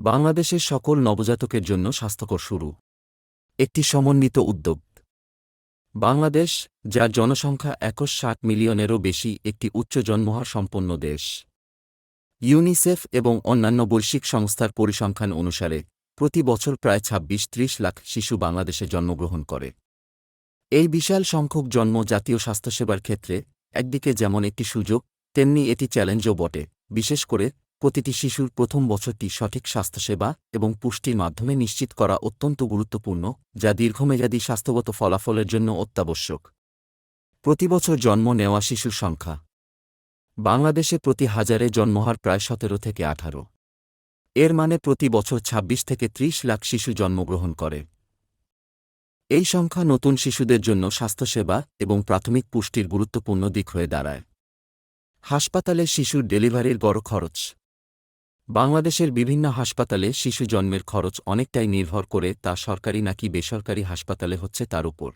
বাংলাদেশের সকল নবজাতকের জন্য স্বাস্থ্যকর শুরু। একটি সমন্বিত উদ্যোগ। বাংলাদেশ, যার জনসংখ্যা একশ ষাট মিলিয়নেরও বেশি, একটি উচ্চ জন্মহার সম্পন্ন দেশ। ইউনিসেফ এবং অন্যান্য বৈশ্বিক সংস্থার পরিসংখ্যান অনুসারে, প্রতি বছর প্রায় ছাব্বিশ ত্রিশ লাখ শিশু বাংলাদেশে জন্মগ্রহণ করে। এই বিশাল সংখ্যক জন্ম জাতীয় স্বাস্থ্যসেবার ক্ষেত্রে, একদিকে যেমন একটি সুযোগ, তেমনি এটি চ্যালেঞ্জও বটে, বিশেষ করে প্রতিটি শিশুর প্রথম বছরটি সঠিক স্বাস্থ্যসেবা এবং পুষ্টির মাধ্যমে নিশ্চিত করা অত্যন্ত গুরুত্বপূর্ণ, যা দীর্ঘমেয়াদী স্বাস্থ্যগত ফলাফলের জন্য অত্যাবশ্যক। প্রতিবছর জন্ম নেওয়া শিশুর সংখ্যা। বাংলাদেশে প্রতি হাজারে জন্মহার প্রায় সতেরো থেকে আঠারো। এর মানে প্রতি বছর ২৬ থেকে ৩০ লাখ শিশু জন্মগ্রহণ করে। এই সংখ্যা নতুন শিশুদের জন্য স্বাস্থ্যসেবা এবং প্রাথমিক পুষ্টির গুরুত্বপূর্ণ দিক হয়ে দাঁড়ায়। হাসপাতালে শিশুর ডেলিভারির গড় খরচ। বাংলাদেশের বিভিন্ন হাসপাতালে শিশু জন্মের খরচ অনেকটাই নির্ভর করে তা সরকারি নাকি বেসরকারি হাসপাতালে হচ্ছে তার উপর।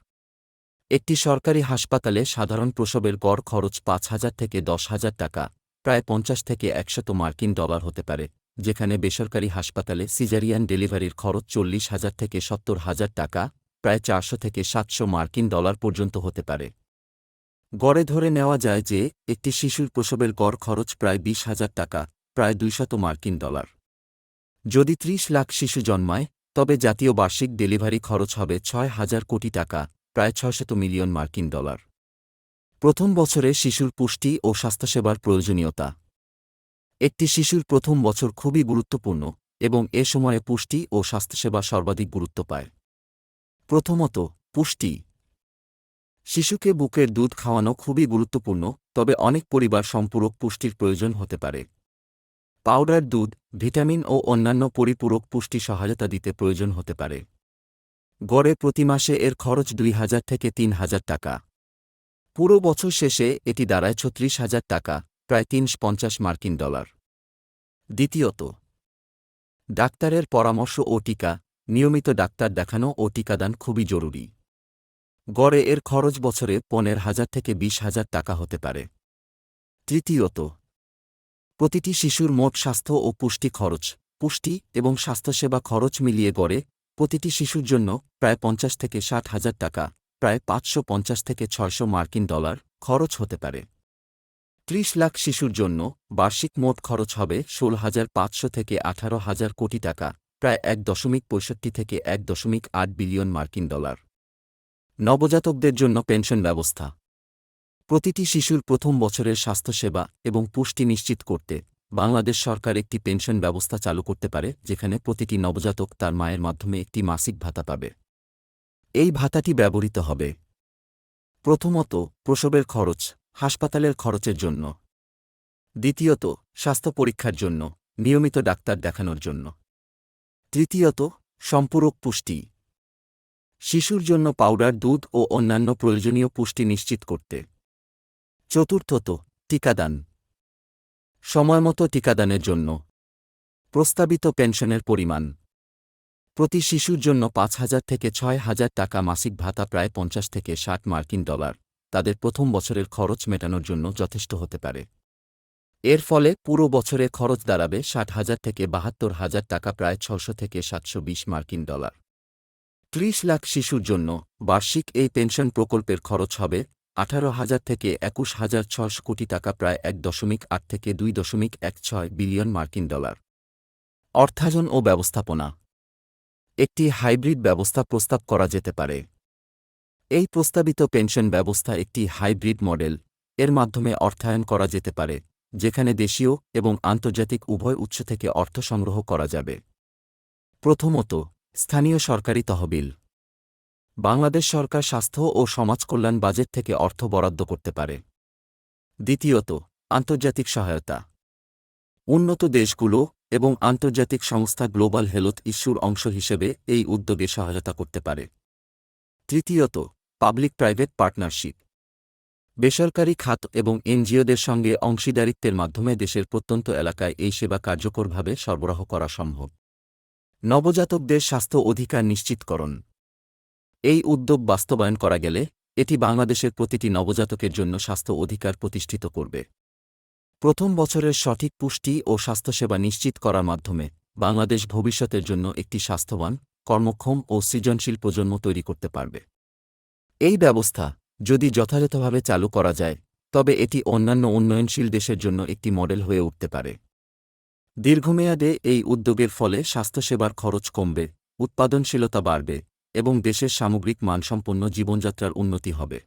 একটি সরকারি হাসপাতালে সাধারণ প্রসবের গড় খরচ পাঁচ হাজার থেকে দশ হাজার টাকা, প্রায় পঞ্চাশ থেকে একশত মার্কিন ডলার হতে পারে, যেখানে বেসরকারি হাসপাতালে সিজারিয়ান ডেলিভারির খরচ চল্লিশ হাজার থেকে সত্তর হাজার টাকা, প্রায় চারশো থেকে সাতশো মার্কিন ডলার পর্যন্ত হতে পারে। গড়ে ধরে নেওয়া যায় যে, একটি শিশুর প্রসবের গড় খরচ প্রায় বিশ হাজার টাকা প্রায় দুইশত মার্কিন ডলার। যদি ত্রিশ লাখ শিশু জন্মায়, তবে জাতীয় বার্ষিক ডেলিভারি খরচ হবে ছয় হাজার কোটি টাকা, প্রায় ছয়শত মিলিয়ন মার্কিন ডলার। প্রথম বছরে শিশুর পুষ্টি ও স্বাস্থ্যসেবার প্রয়োজনীয়তা। একটি শিশুর প্রথম বছর খুবই গুরুত্বপূর্ণ এবং এ সময়ে পুষ্টি ও স্বাস্থ্যসেবা সর্বাধিক গুরুত্ব পায়। প্রথমত, পুষ্টি। শিশুকে বুকের দুধ খাওয়ানো খুবই গুরুত্বপূর্ণ, তবে অনেক পরিবার সম্পূরক পুষ্টির প্রয়োজন হতে পারে। পাউডার, দুধ, ভিটামিন ও অন্যান্য পরিপূরক পুষ্টি সহায়তা দিতে প্রয়োজন হতে পারে। গড়ে প্রতি মাসে এর খরচ দুই হাজার থেকে তিন হাজার টাকা। পুরো বছর শেষে এটি দাঁড়ায় ছত্রিশ হাজার টাকা, প্রায় তিনশ পঞ্চাশ মার্কিন ডলার। দ্বিতীয়ত, ডাক্তারের পরামর্শ ও টিকা, নিয়মিত ডাক্তার দেখানো ও টিকাদান খুবই জরুরি। গড়ে এর খরচ বছরে পনেরো হাজার থেকে বিশ হাজার টাকা হতে পারে। তৃতীয়ত প্রতিটি শিশুর মোট স্বাস্থ্য ও পুষ্টি খরচ, পুষ্টি এবং স্বাস্থ্যসেবা খরচ মিলিয়ে গড়ে প্রতিটি শিশুর জন্য প্রায় পঞ্চাশ থেকে ষাট হাজার টাকা, প্রায় পাঁচশো পঞ্চাশ থেকে ছয়শো মার্কিন ডলার খরচ হতে পারে। ত্রিশ লাখ শিশুর জন্য বার্ষিক মোট খরচ হবে ষোল হাজার পাঁচশো থেকে আঠারো হাজার কোটি টাকা, প্রায় এক দশমিক পঁয়ষট্টি থেকে এক দশমিক আট বিলিয়ন মার্কিন ডলার। নবজাতকদের জন্য পেনশন ব্যবস্থা। প্রতিটি শিশুর প্রথম বছরের স্বাস্থ্যসেবা এবং পুষ্টি নিশ্চিত করতে বাংলাদেশ সরকার একটি পেনশন ব্যবস্থা চালু করতে পারে, যেখানে প্রতিটি নবজাতক তার মায়ের মাধ্যমে একটি মাসিক ভাতা পাবে। এই ভাতাটি ব্যবহৃত হবে প্রথমত প্রসবের খরচ, হাসপাতালের খরচের জন্য। দ্বিতীয়ত স্বাস্থ্য পরীক্ষার জন্য, নিয়মিত ডাক্তার দেখানোর জন্য। তৃতীয়ত সম্পূরক পুষ্টি। শিশুর জন্য পাউডার, দুধ ও অন্যান্য প্রয়োজনীয় পুষ্টি নিশ্চিত করতে। চতুর্থত, টিকাদান। সময়মতো টিকাদানের জন্য। প্রস্তাবিত পেনশনের পরিমাণ। প্রতি শিশুর জন্য পাঁচ হাজার থেকে ছয় হাজার টাকা মাসিক ভাতা প্রায় পঞ্চাশ থেকে ষাট মার্কিন ডলার। তাদের প্রথম বছরের খরচ মেটানোর জন্য যথেষ্ট হতে পারে। এর ফলে পুরো বছরে খরচ দাঁড়াবে ষাট হাজার থেকে বাহাত্তর হাজার টাকা প্রায় ছশো থেকে সাতশো বিশ মার্কিন ডলার। ত্রিশ লাখ শিশুর জন্য বার্ষিক এই পেনশন প্রকল্পের খরচ হবে আঠারো হাজার থেকে একুশ হাজার ছশো কোটি টাকা প্রায় এক দশমিক আট থেকে দুই দশমিক এক ছয় বিলিয়ন মার্কিন ডলার। অর্থায়ন ও ব্যবস্থাপনা। একটি হাইব্রিড ব্যবস্থা প্রস্তাব করা যেতে পারে। এই প্রস্তাবিত পেনশন ব্যবস্থা একটি হাইব্রিড মডেল। এর মাধ্যমে অর্থায়ন করা যেতে পারে, যেখানে দেশীয় এবং আন্তর্জাতিক উভয় উৎস থেকে অর্থ সংগ্রহ করা যাবে। প্রথমত, স্থানীয় সরকারি তহবিল। বাংলাদেশ সরকার স্বাস্থ্য ও সমাজকল্যাণ বাজেট থেকে অর্থ বরাদ্দ করতে পারে। দ্বিতীয়ত, আন্তর্জাতিক সহায়তা। উন্নত দেশগুলো এবং আন্তর্জাতিক সংস্থা গ্লোবাল হেলথ ইস্যুর অংশ হিসেবে এই উদ্যোগে সহায়তা করতে পারে। তৃতীয়ত পাবলিক প্রাইভেট পার্টনারশিপ। বেসরকারি খাত এবং এনজিওদের সঙ্গে অংশীদারিত্বের মাধ্যমে দেশের প্রত্যন্ত এলাকায় এই সেবা কার্যকরভাবে সরবরাহ করা সম্ভব। নবজাতকদের স্বাস্থ্য অধিকার নিশ্চিতকরণ। এই উদ্যোগ বাস্তবায়ন করা গেলে এটি বাংলাদেশের প্রতিটি নবজাতকের জন্য স্বাস্থ্য অধিকার প্রতিষ্ঠিত করবে। প্রথম বছরের সঠিক পুষ্টি ও স্বাস্থ্যসেবা নিশ্চিত করার মাধ্যমে বাংলাদেশ ভবিষ্যতের জন্য একটি স্বাস্থ্যবান, কর্মক্ষম ও সৃজনশীল প্রজন্ম তৈরি করতে পারবে। এই ব্যবস্থা যদি যথাযথভাবে চালু করা যায়, তবে এটি অন্যান্য উন্নয়নশীল দেশের জন্য একটি মডেল হয়ে উঠতে পারে। দীর্ঘমেয়াদে এই উদ্যোগের ফলে স্বাস্থ্যসেবার খরচ কমবে, উৎপাদনশীলতা বাড়বে এবং দেশের সামগ্রিক মানসম্পন্ন জীবনযাত্রার উন্নতি হবে।